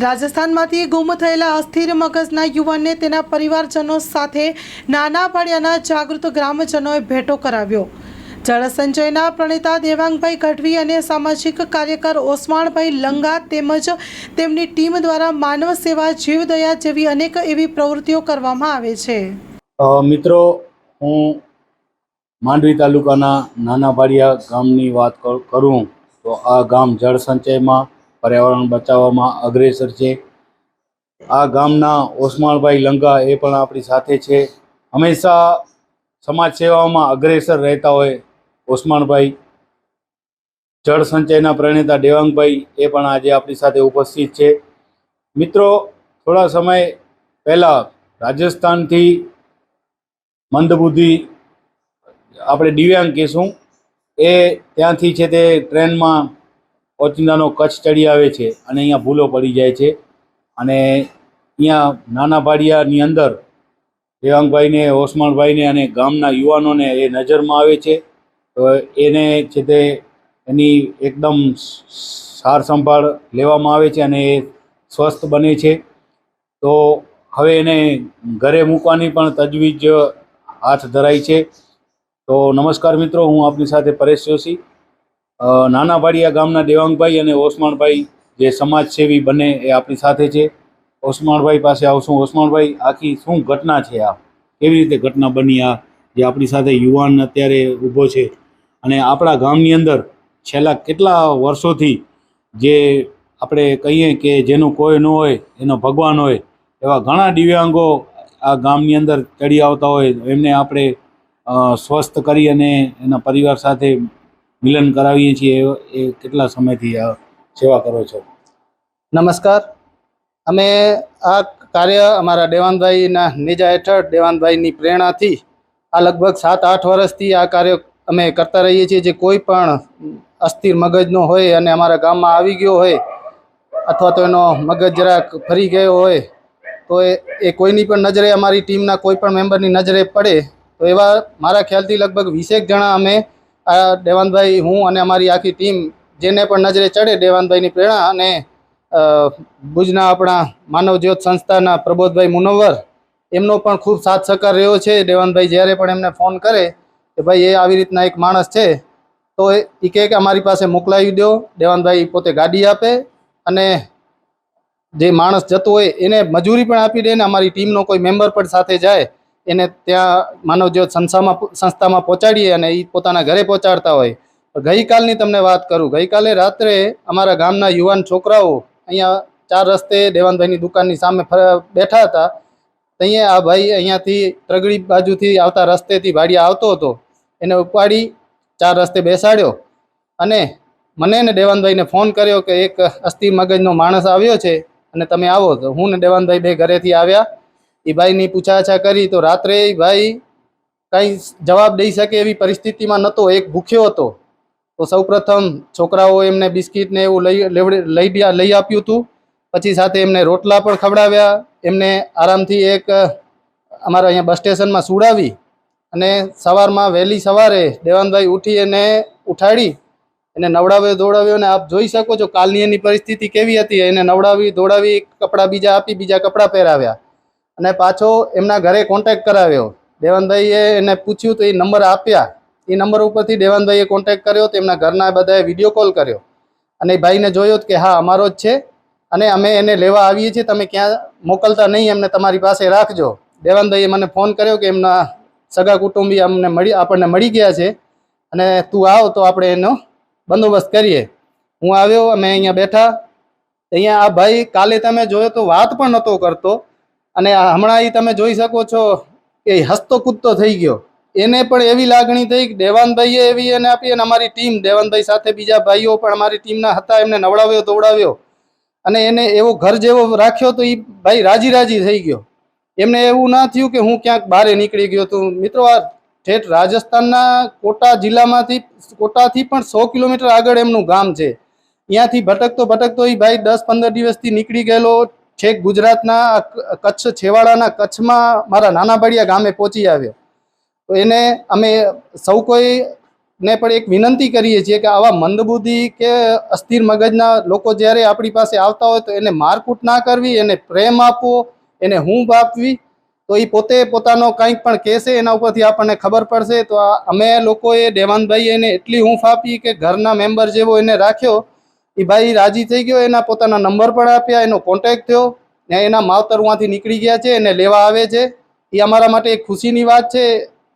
રાજસ્થાનમાંથી ગુમ થયેલા અસ્થિર મગજના યુવાનને તેના પરિવારજનો સાથે નાના પાડિયાના જાગૃત ગ્રામજનોએ ભેટો કરાવ્યો. જળસંચયના પ્રણેતા દેવાંગભાઈ ગઢવી અને સામાજિક કાર્યકર ઓસમાણભાઈ લંગા તેમજ તેમની ટીમ દ્વારા માનવ સેવા જીવદયા જેવી અનેક એવી પ્રવૃત્તિઓ કરવામાં આવે છે. મિત્રો, હું માંડવી તાલુકાના નાના પાડિયા ગામની વાત કર- તો આ ગામ જળ સંચયમાં પર્યાવરણ બચાવવામાં અગ્રેસર છે. આ ગામના ઓસમાણભાઈ લંગા એ પણ આપણી સાથે છે. હંમેશા સમાજ સેવામાં અગ્રેસર રહેતા હોય ઓસમાણભાઈ. જળ સંચયના પ્રણેતા દેવાંગભાઈ એ પણ આજે આપણી સાથે ઉપસ્થિત છે. મિત્રો, થોડા સમય પહેલાં રાજસ્થાનથી મંદબુદ્ધિ આપણે દિવ્યાંગ કહીશું. એ ત્યાંથી છે તે ટ્રેનમાં ઓચિંતાનો કચ્છ ચડી આવે છે અને અહીંયા ભૂલો પડી જાય છે. અને અહીંયા નાના પાડિયાની અંદર દેવાંગભાઈને, ઓસમાણભાઈને અને ગામના યુવાનોને એ નજરમાં આવે છે. તો એને છે તે એની એકદમ સાર સંભાળ લેવામાં આવે છે અને એ સ્વસ્થ બને છે. તો હવે એને ઘરે મૂકવાની પણ તજવીજ હાથ ધરાઈ છે. તો નમસ્કાર મિત્રો, હું આપની સાથે પરેશ જોશી. નાના પાડિયા ગામના દેવાંગભાઈ અને ઓસમાણભાઈ જે સમાજસેવી બને એ આપણી સાથે છે. ઓસમાણભાઈ પાસે આવશું. ઓસમાણભાઈ આખી શું ઘટના છે આ? કેવી રીતે ઘટના બની આ? જે આપણી સાથે યુવાન અત્યારે ઊભો છે. અને આપણા ગામની અંદર છેલ્લા કેટલા વર્ષોથી જે આપણે કહીએ કે જેનું કોઈ ન હોય, એનો ભગવાન હોય, એવા ઘણા દિવ્યાંગો આ ગામની અંદર ચડી આવતા હોય. એમને આપણે સ્વસ્થ કરી અને એના પરિવાર સાથે મિલન કરાવીએ છીએ એ- કેટલા સમયથી સેવા કરો છો? નમસ્કાર. અમે આ કાર્ય અમારા દેવાનભાઈના નેજા હેઠળ દેવાનભાઈની પ્રેરણાથી આ લગભગ સાત આઠ વર્ષથી આ કાર્ય અમે કરતા રહીએ છીએ. જે કોઈ પણ અસ્થિર મગજનો હોય અને અમારા ગામમાં આવી ગયો હોય અથવા તો એનો મગજ જરાક ફરી ગયો હોય, તો એ કોઈની પણ નજરે અમારી ટીમના કોઈ પણ મેમ્બરની નજરે પડે, તો એવા મારા ખ્યાલથી લગભગ વીસેક જણા અમે આ દેવાનભાઈ હું અને અમારી આખી ટીમ જેને પણ નજરે ચડે દેવાનભાઈની પ્રેરણા અને ભુજના આપણા માનવજ્યોત સંસ્થાના પ્રબોધભાઈ મુનોવર એમનો પણ ખૂબ સાથ સહકાર રહ્યો છે. દેવાનભાઈ જ્યારે પણ એમને ફોન કરે કે ભાઈ એ આવી રીતના એક માણસ છે, તો એ કહે કે અમારી પાસે મોકલાવી દો, દેવાનભાઈ પોતે ગાડી આપે અને જે માણસ જતો હોય એને મજૂરી પણ આપી દે ને અમારી ટીમનો કોઈ મેમ્બર પણ સાથે જાય. એને ત્યાં માનવ જો સંસ્થામાં સંસ્થામાં પહોંચાડીએ અને એ પોતાના ઘરે પહોંચાડતા હોય. ગઈકાલની તમને વાત કરું. ગઈકાલે રાત્રે અમારા ગામના યુવાન છોકરાઓ અહીંયા ચાર રસ્તે દેવાનભાઈની દુકાનની સામે બેઠા હતા. અહીંયા આ ભાઈ અહીંયાથી ત્રગડી બાજુથી આવતા રસ્તેથી ભાડિયા આવતો હતો. એને ઉપાડી ચાર રસ્તે બેસાડ્યો અને મને ને દેવાનભાઈને ફોન કર્યો કે એક અસ્થિ મગજનો માણસ આવ્યો છે અને તમે આવો. તો હું ને દેવાનભાઈ બે ઘરેથી આવ્યા. એ ભાઈની પૂછાછા કરી તો રાત્રે ભાઈ કંઈ જવાબ દઈ શકે એવી પરિસ્થિતિમાં નહોતો, એક ભૂખ્યો હતો. તો સૌપ્રથમ છોકરાઓ એમને બિસ્કિટ ને એવું લઈ લેવડી- લઈ લઈ આપ્યું હતું પછી સાથે એમને રોટલા પણ ખવડાવ્યા. એમને આરામથી એક અમારા અહીંયા બસ સ્ટેશનમાં સુડાવી અને સવારમાં વહેલી સવારે દેવાનભાઈ ઉઠી એને ઉઠાડી એને નવડાવ્યો દોડાવ્યો અને આપ જોઈ શકો છો કાલની એની પરિસ્થિતિ કેવી હતી. એને નવડાવી દોડાવી કપડાં બીજા આપી, બીજા કપડાં પહેરાવ્યા. અને પાછો એમના ઘરે કોન્ટેક કરાવ્યો. દેવાનભાઈએ એને પૂછ્યું તો એ નંબર આપ્યા. એ નંબર ઉપરથી દેવાનભાઈએ કોન્ટેક કર્યો તેમના ઘરના બધાએ વીડિયો કોલ કર્યો. અને એ ભાઈને જોયો કે હા, અમારો જ છે. અને અમે એને લેવા આવીએ છીએ, તમે ક્યાં મોકલતા નહીં, એમને તમારી પાસે રાખજો. દેવાનભાઈએ મને ફોન કર્યો કે એમના સગા કુટુંબી અમને મળી, આપણને મળી ગયા છે. અને તું આવ તો આપણે એનો બંદોબસ્ત કરીએ. હું આવ્યો, અમે અહીંયા બેઠા. અહીંયા આ ભાઈ કાલે તમે જોયો તો વાત પણ નહોતો કરતો. અને હમણાં એ તમે જોઈ શકો છો ઈ હસતો કૂદતો થઈ ગયો. એને પણ એવી લાગણી થઈ કે દેવાનભાઈએ એવી એને આપી અને અમારી ટીમ દેવાનભાઈ સાથે બીજા ભાઈઓ પણ અમારી ટીમના હતા, એમને નવડાવ્યો દોડાવ્યો અને એને એવો ઘર જેવો રાખ્યો તો એ ભાઈ રાજી રાજી થઈ ગયો. એમને એવું ના થયું કે હું ક્યાંક બહારે નીકળી ગયો હતું મિત્રો, આ ઠેઠ રાજસ્થાનના કોટા જિલ્લામાંથી, કોટાથી પણ સો કિલોમીટર આગળ એમનું ગામ છે. ત્યાંથી ભટકતો ભટકતો એ ભાઈ દસ પંદર દિવસથી નીકળી ગયેલો. છેક ગુજરાતના કચ્છ છેવાડાના કચ્છમાં મારા નાના બળિયા ગામે પહોંચી આવ્યો. તો એને અમે સૌ કોઈ ને પણ એક વિનંતી કરીએ છીએ કે આવા મંદબુદ્ધિ કે અસ્થિર મગજના લોકો જ્યારે આપણી પાસે આવતા હોય તો એને મારકૂટ ના કરવી, એને પ્રેમ આપવો, એને હૂંફ આપવી. તો એ પોતે પોતાનો કંઈક પણ કહેશે એના ઉપરથી આપણને ખબર પડશે. તો અમે લોકોએ દેવાનભાઈ એને એટલી હૂંફ આપી કે ઘરના મેમ્બર જેવો એને રાખ્યો એ ભાઈ રાજી થઈ ગયો, એના પોતાના નંબર પણ આપ્યા, એનો કોન્ટેક્ટ થયો ને એના માવતર ઉहाँથી નીકળી ગયા છે, એને લેવા આવે છે. એ અમારા માટે એક ખુશીની વાત છે.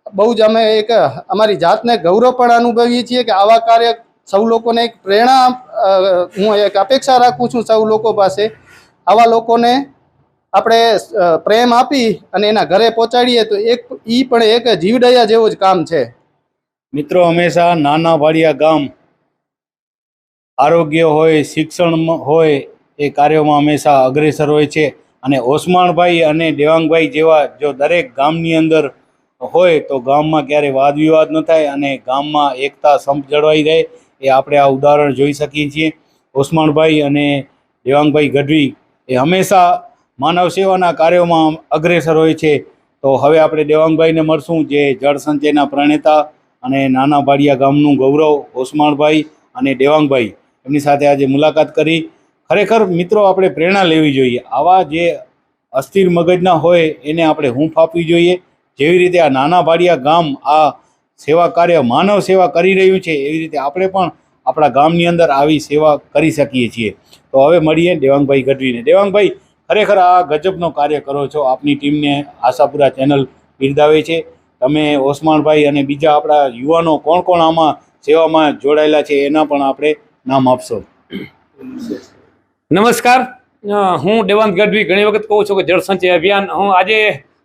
બહુ જ અમે એક, અમારી જાતને ગૌરવ પણ અનુભવીએ છીએ કે આવા કાર્ય સૌ લોકોને એક પ્રેરણા હું એક અપેક્ષા રાખું છું સૌ લોકો પાસે. આવા લોકોને આપણે પ્રેમ આપી અને એના ઘરે પહોંચાડીએ તો એક, ઈ પણ એક જીવદયા જેવું જ કામ છે. મિત્રો, હંમેશા નાના ભાડિયા ગામ આરોગ્ય હોય, શિક્ષણ હોય, એ કાર્યોમાં હંમેશા અગ્રેસર હોય છે. અને ઓસમાણભાઈ અને દેવાંગભાઈ જેવા જો દરેક ગામની અંદર હોય, તો ગામમાં ક્યારેય વાદ વિવાદ ન થાય અને ગામમાં એકતા સંપ જળવાઈ રહે એ આપણે આ ઉદાહરણ જોઈ શકીએ છીએ. ઓસમાણભાઈ અને દેવાંગભાઈ ગઢવી એ હંમેશા માનવ સેવાના કાર્યોમાં અગ્રેસર હોય છે. તો હવે આપણે દેવાંગભાઈને મળશું, જે જળ સંચયના પ્રણેતા અને નાના ભાડિયા ગામનું ગૌરવ ઓસમાણભાઈ અને દેવાંગભાઈ. એમની સાથે આજે મુલાકાત કરી. ખરેખર મિત્રો, આપણે પ્રેરણા લેવી જોઈએ. આવા જે અસ્થિર મગજના હોય, એને આપણે હૂંફ આપવી જોઈએ. જેવી રીતે આ નાના ભાડિયા ગામ આ સેવા કાર્ય, માનવ સેવા કરી રહ્યું છે, એવી રીતે આપણે પણ આપણા ગામની અંદર આવી સેવા કરી શકીએ છીએ. તો હવે મળીએ દેવાંગભાઈ ગઢવીને. દેવાંગભાઈ, ખરેખર આ ગજબનો કાર્ય કરો છો. આપની ટીમને આશાપુરા ચેનલ બિરદાવે છે. તમે ઓસમાણભાઈ અને બીજા આપણા યુવાનો કોણ કોણ આમાં સેવામાં જોડાયેલા છે, એના પણ આપણે નામ આપશો. નમસ્કાર. હું દેવાંત ગઢવી. ઘણી વખત કહું છું કે જળસંચય અભિયાન. હું આજે,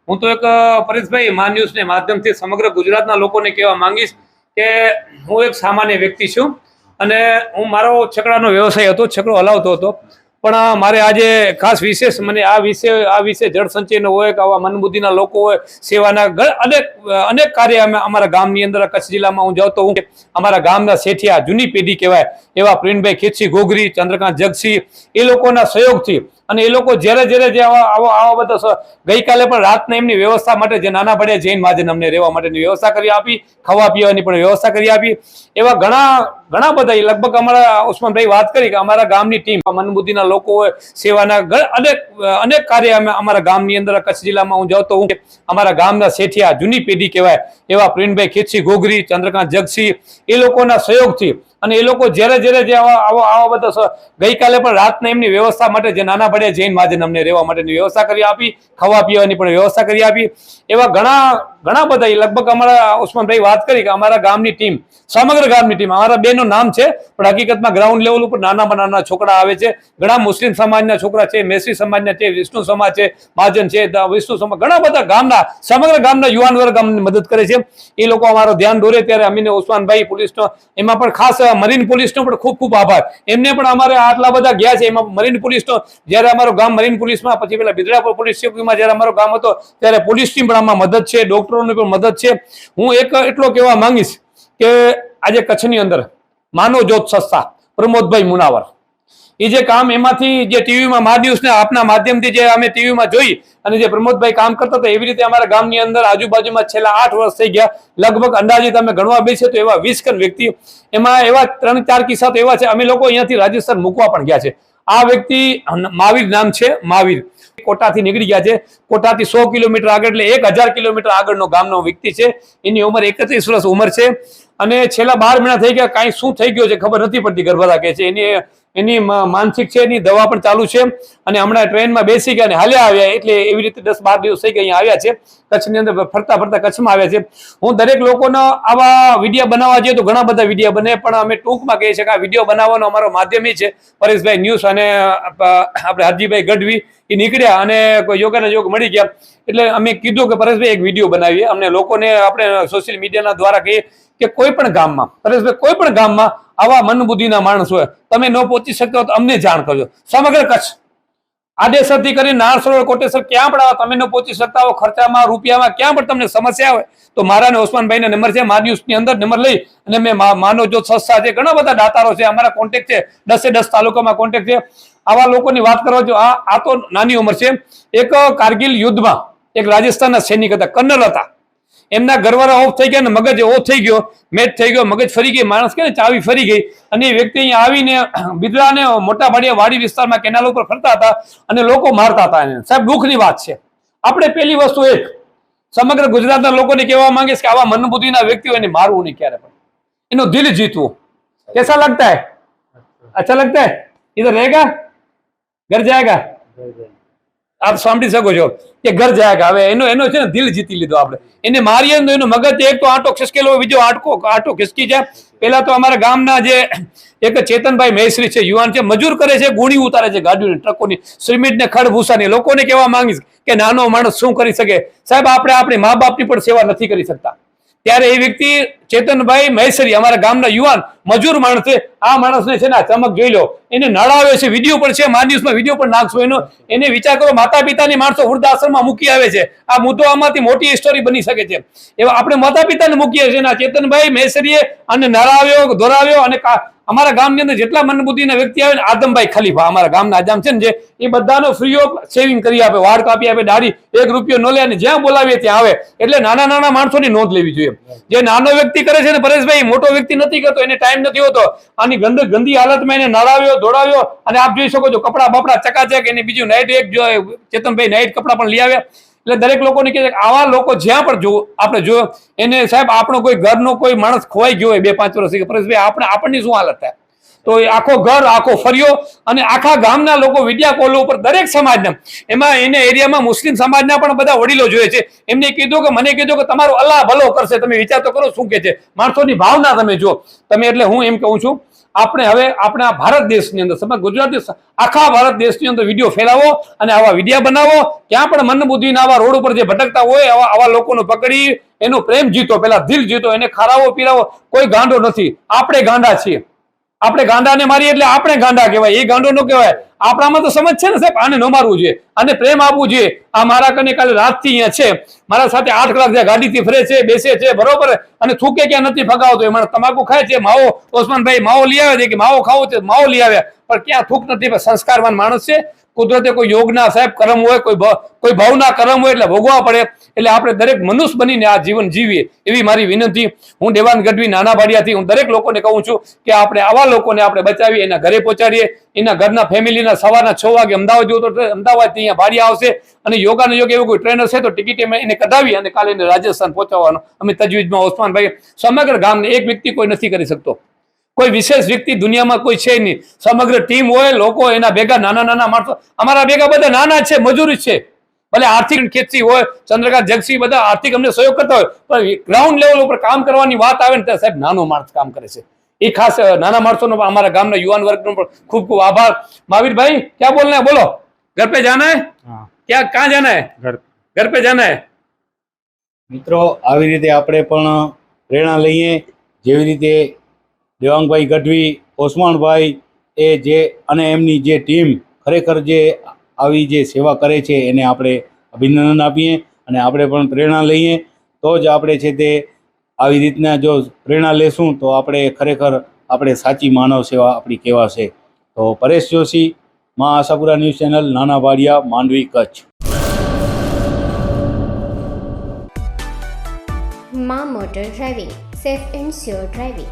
હું તો એક પરેશભાઈ મા ન્યૂઝને માધ્યમથી સમગ્ર ગુજરાતના લોકોને કહેવા માંગીશ કે હું એક સામાન્ય વ્યક્તિ છું અને હું મારો છકડાનો વ્યવસાય હતો, છકડો હલાવતો હતો. પણ મારે આજે ખાસ વિશેષ મને આ વિશે આ વિશે જળ સંચયનો હોય કે આવા મનબુદ્ધિના લોકો હોય, સેવાના અનેક અનેક કાર્ય અમે અમારા ગામની અંદર કચ્છ જિલ્લામાં હું જાઉં તો હું અમારા ગામના શેઠિયા જૂની પેઢી કહેવાય એવા પ્રિનભાઈ ખેતસી ઘોઘરી, ચંદ્રકાંત જગસિંહ એ લોકોના સહયોગથી અને એ લોકો જ્યારે જ્યારે જે આવા આવા બધા ગઈકાલે પણ રાતના એમની વ્યવસ્થા માટે જે નાના પડ્યા જૈન મહાજન અમને રહેવા માટેની વ્યવસ્થા કરી આપી, ખાવા પીવાની પણ વ્યવસ્થા કરી આપી. એવા ઘણા ઘણા બધા લગભગ અમારા ઉસ્માનભાઈ વાત કરી કે અમારા ગામની ટીમ, મનબુદ્ધિના લોકો હોય, સેવાના અનેક અનેક કાર્ય અમે અમારા ગામની અંદર, કચ્છ જિલ્લામાં હું જાઉં તો હું અમારા ગામના શેઠિયા જૂની પેઢી કહેવાય એવા પ્રવીણભાઈ ખેતસી ઘોઘરી, ચંદ્રકાંત જગસિંહ, એ લોકોના સહયોગથી અને એ લોકો જ્યારે જ્યારે જે આવા બધા ગઈકાલે પણ રાતના એમની વ્યવસ્થા માટે જે નાના પડ્યા જૈન મહાજન અમને રહેવા માટેની વ્યવસ્થા કરી આપી, ખાવા પીવાની પણ વ્યવસ્થા કરી આપી. એવા ઘણા ઘણા બધા, એ લગભગ અમારા ઉસ્માનભાઈ વાત કરી કે અમારા ગામની ટીમ, સમગ્ર ગામની ટીમ, અમારા બેનું નામ છે, પણ હકીકતમાં ગ્રાઉન્ડ લેવલ ઉપર નાનામાં નાના છોકરા આવે છે, ઘણા મુસ્લિમ સમાજના છોકરા છે, મેસી સમાજના છે, વિષ્ણુ સમાજ છે, મહાજન છે વિષ્ણુ સમાજ, ઘણા બધા ગામના, સમગ્ર ગામના યુવાન વર્ગ અમને મદદ કરે છે. એ લોકો અમારો ધ્યાન દોરે ત્યારે અમીને ઉસ્માનભાઈ પોલીસનો, એમાં પણ ખાસ મરીન પોલીસનો પણ ખૂબ ખૂબ આભાર. એમને પણ અમારે આટલા બધા ગયા છે, એમાં મરીન પોલીસનો, જ્યારે અમારો ગામ મરીન પોલીસમાં, પછી પેલા બિદડાપુર પોલીસ ચોકીમાં જ્યારે અમારો ગામ હતો, ત્યારે પોલીસની પણ આમાં મદદ છે ડોક્ટરોની પણ મદદ છે. હું એક એટલો કહેવા માંગીશ કે આજે કચ્છની અંદર માનવ જ્યોત સંસ્થા પ્રમોદભાઈ મુનાવર. એ જે કામ એમાંથી જે ટીવીમાં મા આપના માધ્યમથી જે અમે ટીવીમાં જોઈ અને જે પ્રમોદભાઈ કામ કરતા હતા, એવી રીતે અમારા ગામની અંદર આજુબાજુમાં છેલ્લા આઠ વર્ષ થઈ ગયા. લગભગ અંદાજે તમે ગણવા બેસીએ તો એવા વીસ ખન વ્યક્તિ, એમાં એવા ત્રણ ચાર કિસ્સા તો એવા છે. અમે લોકો અહીંયાથી રાજસ્થાન મૂકવા પણ ગયા છે. આ વ્યક્તિ મહાવીર નામ છે મહાવીર કોટાથી નીકળી ગયા છે. કોટાથી સો કિલોમીટર આગળ એટલે એક હજાર કિલોમીટર આગળનો ગામનો વ્યક્તિ છે. એની ઉંમર એકત્રીસ વર્ષ ઉંમર છે. અને છેલ્લા બાર મહિના થઈ ગયા. કાંઈ શું થઈ ગયું છે ખબર નથી પડતી. ગર્ભરા કે છે. એની એની માનસિક છે, એની દવા પણ ચાલુ છે. અને હમણાં ટ્રેનમાં બેસી ગયા અને હાલ્યા આવ્યા, એટલે એવી રીતે દસ બાર દિવસ થઈ ગયા અહીંયા આવ્યા છે. કચ્છની અંદર ફરતા ફરતા કચ્છમાં આવ્યા છે. હું દરેક લોકોનો આવા વીડિયો બનાવવા જઈએ તો ઘણા બધા વીડિયો બને, પણ અમે ટૂંકમાં કહીએ છીએ કે આ વીડિયો બનાવવાનો અમારો માધ્યમ એ છે. પરેશભાઈ ન્યૂઝ અને આપણે હરજીભાઈ ગઢવી એ નીકળ્યા અને કોઈ યોગાના યોગ મળી ગયા. એટલે અમે કીધું કે પરેશભાઈ એક વીડિયો બનાવીએ. અમને લોકોને આપણે સોશિયલ મીડિયાના દ્વારા કહીએ કે કોઈ પણ ગામમાં, પરેશભાઈ કોઈ પણ ગામમાં આવા મનબુદ્ધિના માણસ હોય, તમે ન પહોંચી શકતા હો તો અમને જાણ કરજો. સમગ્ર કચ્છ. આદેશરથી કરીને નાર સરોવર કોટેશ્વર ક્યાં પણ આવો, તમે ન પહોંચી શકતા હો, ખર્ચામાં, રૂપિયામાં ક્યાં પણ તમને સમસ્યા હોય, તો મારા ને ઓસમાનભાઈને નંબર છે, મા ન્યૂઝની અંદર નંબર લઈ અને મેં માનો જો સંસ્થા છે, ઘણા બધા દાતારો છે, અમારા કોન્ટેક્ટ છે, દસે દસ તાલુકામાં કોન્ટેક્ટ છે. આવા લોકોની વાત કરવા જો, આ આ તો નાની ઉંમર છે. એક કારગિલ યુદ્ધમાં એક રાજસ્થાનના સૈનિક હતા, કર્નલ હતા. એમના ગરવારા ઓફ થઈ ગયા ને મગજ ઓફ થઈ ગયો. મેચ થઈ ગયો, મગજ ફરી ગઈ, માણસ કે ચાવી ફરી ગઈ. અને એ વ્યક્તિ અહીંયા આવીને બિદડાને મોટા ભાડિયા વાડી વિસ્તારમાં કેનાલ ઉપર ફરતા હતા અને લોકો મારતા હતા એને. સાહેબ, દુઃખની વાત છે. આપણે પેલી વસ્તુ એક, સમગ્ર ગુજરાતના લોકોને કહેવા માંગીશ કે આવા મનબુદ્ધિના વ્યક્તિ એને મારવું નહીં ક્યારે પણ. એનું દિલ જીતવું. કેસા લગતા હૈ? અચ્છા લગતા હૈ? ઇધર રહેગા? ઘર જાયગા. આપ સાંભળી શકો છો કે ઘર જાયગા આવે, એનો એનો છે ને દિલ જીતી લીધો આપણે. એને મારીએ તો એનો મગજ એક તો આટો ખિસકેલો, બીજો આટકો, આંટો ખિસકી જાય. પેલા તો અમારા ગામના જે એક ચેતનભાઈ મહેશ્રી છે, યુવાન છે, મજૂર કરે છે ગુણી ઉતારે છે ગાડીઓની, ટ્રકોની સિમેન્ટ ને ખડ ભૂસાની લોકોને કહેવા માંગીશ કે નાનો માણસ શું કરી શકે? સાહેબ, આપણે આપણી મા બાપની પણ સેવા નથી કરી શકતા. ત્યારે એ વ્યક્તિ ચેતનભાઈ મહેસરી, અમારા ગામના યુવાન, મજૂર માણસ આ માણસને છે ને ચમક જોઈ લો. એને નડાવે છે, વીડિયો પણ છે માન્યુસમાં વીડિયો પણ નાખશો એનો. એને વિચાર કરો માતા પિતાની માણસો વૃદ્ધાશ્રમમાં મૂકી આવે છે. આ મુદ્દો આમાંથી મોટી સ્ટોરી બની શકે છે. એવા આપણે માતા પિતાને મૂકીએ છીએ ચેતનભાઈ મહેસરીએ અને નડાવ્યો દોરાવ્યો અને અમારા ગામની અંદર જેટલા મનબુદ્ધિના વ્યક્તિ આવે ને આદમભાઈ ખલીફા, અમારા ગામના આદમ છે ને જે, એ બધાનો ફ્રી ઓફ સેવિંગ કરી આપે, વાળ કાપી આપે, દાઢી એક રૂપિયો ન લે અને જ્યાં બોલાવીએ ત્યાં આવે. એટલે નાના નાના માણસોની નોંધ લેવી જોઈએ. જે નાનો વ્યક્તિ કરે છે ને પરેશભાઈ, મોટો વ્યક્તિ નથી કરતો એને ટાઈમ નથી હોતો. આની ગંદ, ગંદી હાલતમાં એને નડાવ્યો, દોડાવ્યો. અને આપ જોઈ શકો છો કપડા બપડા ચકાચક, એને બીજું નાઇટ એક ચેતનભાઈ નાઇટ કપડા પણ લઈ આવ્યા. એટલે દરેક લોકોને કહે છે આવા લોકો જ્યાં પણ જો આપણે જો એને સાહેબ, આપણો કોઈ ઘરનો કોઈ માણસ ખોવાઈ ગયો હોય બે પાંચ વર્ષથી પરેશભાઈ, આપણે, આપણની શું હાલત થાય? તો આખો ઘર, આખો ફર્યો અને આખા ગામના લોકો વિદ્યા કોલો ઉપર દરેક સમાજના, એમાં એને એરિયામાં મુસ્લિમ સમાજના પણ બધા વડીલો જોઈએ છે. એમને કીધું કે, મને કીધું કે, તમારો અલ્લાહ ભલો કરશે. તમે વિચાર તો કરો શું કે છે. માણસોની ભાવના તમે જો તમે એટલે હું એમ કહું છું, આપણે હવે આપણા ભારત દેશની અંદર સમગ્ર ગુજરાતી આખા ભારત દેશની અંદર વીડિયો ફેલાવો અને આવા વિડીયા બનાવો. ક્યાં પણ મન બુદ્ધિના આવા રોડ ઉપર જે ભટકતા હોય, આવા આવા લોકોને પકડી, એનો પ્રેમ જીતો, પેલા દિલ જીતો, એને ખારાવો પીરાવો, કોઈ ગાંડો નથી. આપણે ગાંડા છીએ. આપણે ગાંડાને મારીએ એટલે આપણે ગાંડા કહેવાય. એ ગાંડો ન કહેવાય. આપણામાં તો સમજ છે ને સાહેબ, આને ન મારવું જોઈએ. આને પ્રેમ આપવું જોઈએ. આ મારા કને કાલે રાતથી અહીંયા છે. મારા સાથે આઠ કલાક જ્યાં ગાડીથી ફરે છે, બેસે છે, બરોબર? અને થૂકે ક્યાં નથી ફગાવતો. એ મને તમાકુ ખાય છે, માવો, ઓસમાનભાઈ માવો લઈ આવે છે કે માવો ખાવો છે, માવો લઈ આવ્યા. પણ ક્યાં થૂક નથી સંસ્કારવાન માણસ છે. કુદરતે કોઈ યોગના સાહેબ કર્મ હોય, કોઈ કોઈ ભાવના કર્મ હોય એટલે ભોગવા પડે. એટલે આપણે દરેક મનુષ્ય બનીને આ જીવન જીવીએ એવી મારી વિનંતી. હું દેવાન ગઢવી નાના ભાડિયાથી હું દરેક લોકોને કહું છું કે આપણે આવા લોકોને આપણે બચાવીએ, એના ઘરે પહોંચાડીએ. એના ઘરના ફેમિલીના સવારના છ વાગે અમદાવાદ જવું તો અમદાવાદથી અહીંયા ભાડિયા આવશે. અને યોગાનો યોગ એવું કોઈ ટ્રેનર છે તો ટિકિટ એમ એને કઢાવી અને કાલે એને રાજસ્થાન પહોંચાડવાનો. અમે તજવીજમાં ઓસમાનભાઈ સમગ્ર ગામને એક વ્યક્તિ કોઈ નથી કરી શકતો. કોઈ વિશેષ વ્યક્તિ દુનિયામાં કોઈ છે નહીં. સમગ્ર ટીમ હોય લોકો એના ભેગા નાના નાના માણસો. અમારા ભેગા બધા નાના છે મજૂર છે. ભલે આર્થિક ખેતી હોય ચંદ્રકાંત જગસિંહ બધા આર્થિક અમને સહયોગ કરતા હોય પણ ગ્રાઉન્ડ લેવલ ઉપર કામ કરવાની વાત આવે ને ત્યારે સાહેબ નાનો માણસ કામ કરે છે. એ ખાસ નાના માણસોનો પણ અમારા ગામના યુવાન વર્ગનો પણ ખૂબ ખૂબ આભાર. મહાવીરભાઈ ક્યાં બોલના બોલો. ઘર પે જાના હે. ક્યાં ક્યાં જાના હે? ઘર. ઘર પે જાના હે? મિત્રો આવી રીતે આપણે પણ પ્રેરણા લઈએ જેવી રીતે દેવાંગભાઈ ગઢવી, ઓસમાણભાઈ એ જે અને એમની જે ટીમ ખરેખર જે આવી જે સેવા કરે છે એને આપણે અભિનંદન આપીએ અને આપણે પણ પ્રેરણા લઈએ. તો જ આપણે છે તે આવી રીતના જો પ્રેરણા લેશું તો આપણે ખરેખર આપણે સાચી માનવ સેવા આપણી કહેવાશે. તો પરેશ જોશી, મા આશાપુરા ન્યૂઝ ચેનલ, નાના વાડિયા, માંડવી, કચ્છ. મા motor driving, safe and sure driving.